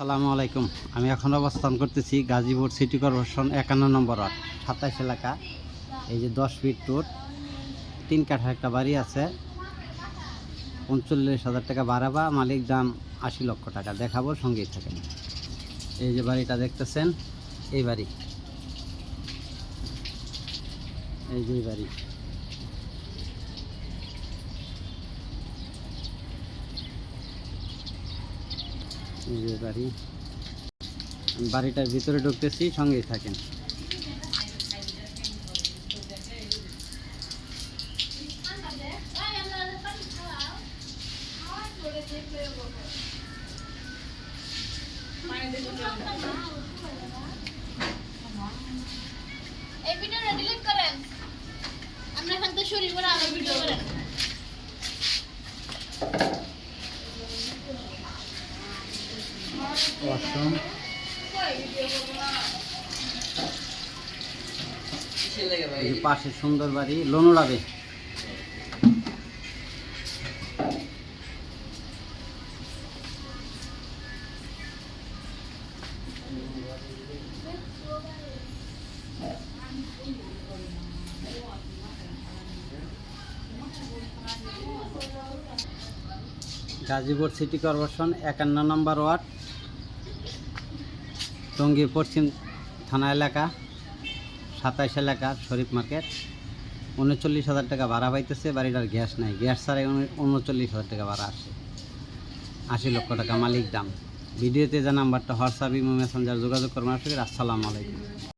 আসসালামু আলাইকুম। আমি এখন অবস্থান করতেছি গাজীপুর সিটি কর্পোরেশন একান্ন নম্বর ওয়ার্ড, সাতাইশ এলাকা। এই যে দশ ফিট টুট তিন কাঠার একটা বাড়ি আছে। পঞ্চল্লিশ হাজার টাকা বাড়াবা মালিক দাম আশি লক্ষ টাকা। দেখাবো সঙ্গেই থাকেন এই যে বাড়িটা দেখতেছেন, এই বাড়ি। এই যে বাড়ি। বাড়ি। বাড়িটার ভিতরে ঢুকতেছি, সঙ্গেই থাকেন। এই ভিডিওটা ডিলিট করেন। আমরা করে আবার ভিডিও করেন। পাশে সুন্দর বাড়ি লোন উড়াবে গাজীপুর সিটি কর্পোরেশন একান্ন নম্বর ওয়ার্ড। টঙ্গী পশ্চিম থানা এলাকা, সাতাইশ এলাকা শরীফ মার্কেট। উনচল্লিশ হাজার টাকা ভাড়া পাইতেছে, বাড়িটার গ্যাস নাই। গ্যাস ছাড়াই উনচল্লিশ হাজার টাকা ভাড়া আসে। আশি লক্ষ টাকা মালিক দাম। ভিডিওতে যা নাম্বারটা, হোয়াটসঅ্যাপ, ইমো, মেসেঞ্জার যোগাযোগ করবেন আসলে আসসালামু আলাইকুম।